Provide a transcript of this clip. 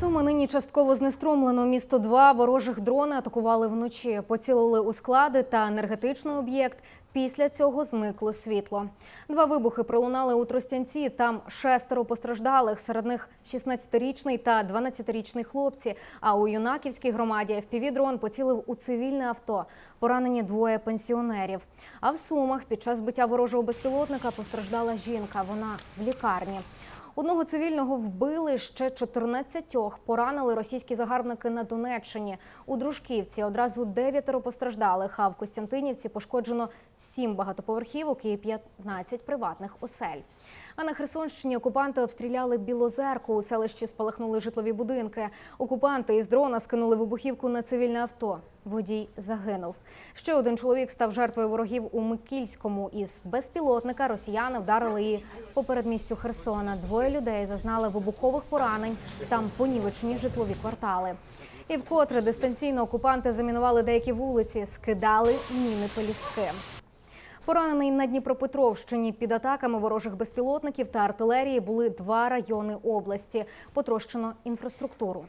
Суми нині частково знеструмлено. Місто 2 ворожих дрони атакували вночі. Поцілили у склади та енергетичний об'єкт. Після цього зникло світло. Два вибухи пролунали у Тростянці. Там шестеро постраждалих. Серед них 16-річний та 12-річний хлопці. А у юнаківській громаді FPV-дрон поцілив у цивільне авто. Поранені двоє пенсіонерів. А в Сумах під час збиття ворожого безпілотника постраждала жінка. Вона в лікарні. Одного цивільного вбили, ще 14 поранили російські загарбники на Донеччині. У Дружківці одразу дев'ятеро постраждалих, а в Костянтинівці пошкоджено сім багатоповерхівок і 15 приватних осель. А на Херсонщині окупанти обстріляли Білозерку. У селищі спалахнули житлові будинки. Окупанти із дрона скинули вибухівку на цивільне авто. Водій загинув. Ще один чоловік став жертвою ворогів у Микільському. Із безпілотника росіяни вдарили її по передмістю Херсона. Двоє людей зазнали вибухових поранень. Там понівечені житлові квартали. І вкотре дистанційно окупанти замінували деякі вулиці, скидали міни пелюстки. Поранений на Дніпропетровщині під атаками ворожих безпілотників та артилерії були два райони області. Потрощено інфраструктуру.